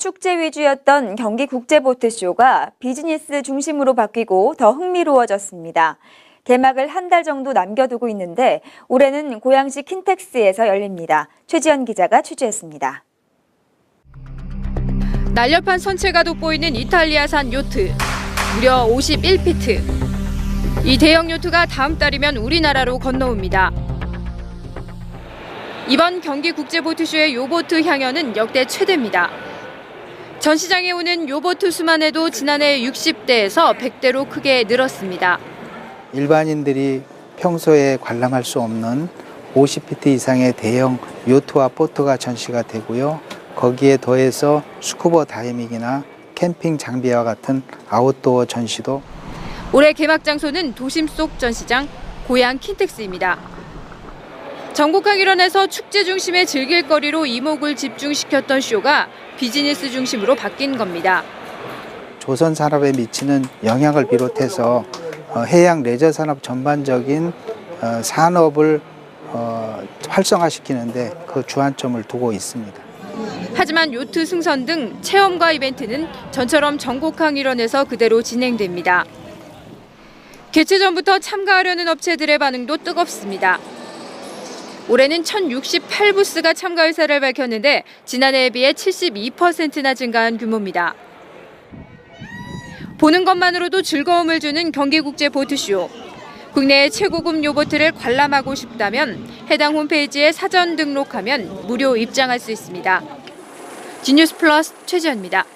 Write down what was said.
축제 위주였던 경기 국제보트쇼가 비즈니스 중심으로 바뀌고 더 흥미로워졌습니다. 개막을 한 달 정도 남겨두고 있는데 올해는 고양시 킨텍스에서 열립니다. 최지연 기자가 취재했습니다. 날렵한 선체가 돋보이는 이탈리아산 요트. 무려 51피트. 이 대형 요트가 다음 달이면 우리나라로 건너옵니다. 이번 경기 국제보트쇼의 요보트 향연은 역대 최대입니다. 전 시장에 오는 요보트 수만 해도 지난해 60대에서 100대로 크게 늘었습니다. 일반인들이 평소에 관람할 수 없는 50피트 이상의 대형 요트와 보트가 전시가 되고요. 거기에 더해서 스쿠버 다이밍이나 캠핑 장비와 같은 아웃도어 전시도 올해 개막 장소는 도심 속 전시장 고양 킨텍스입니다. 전국항 일원에서 축제 중심의 즐길거리로 이목을 집중시켰던 쇼가 비즈니스 중심으로 바뀐 겁니다. 조선 산업에 미치는 영향을 비롯해서 어, 해양 레저 산업 전반적인 어, 산업을 어, 활성화시키는데 그 주안점을 두고 있습니다. 하지만 요트 승선 등 체험과 이벤트는 전처럼 전국항 일원에서 그대로 진행됩니다. 개최 전부터 참가하려는 업체들의 반응도 뜨겁습니다. 올해는 1068부스가 참가 의사를 밝혔는데 지난해에 비해 72%나 증가한 규모입니다. 보는 것만으로도 즐거움을 주는 경기국제 보트쇼. 국내의 최고급 요보트를 관람하고 싶다면 해당 홈페이지에 사전 등록하면 무료 입장할 수 있습니다. 지뉴스 플러스 최지연입니다.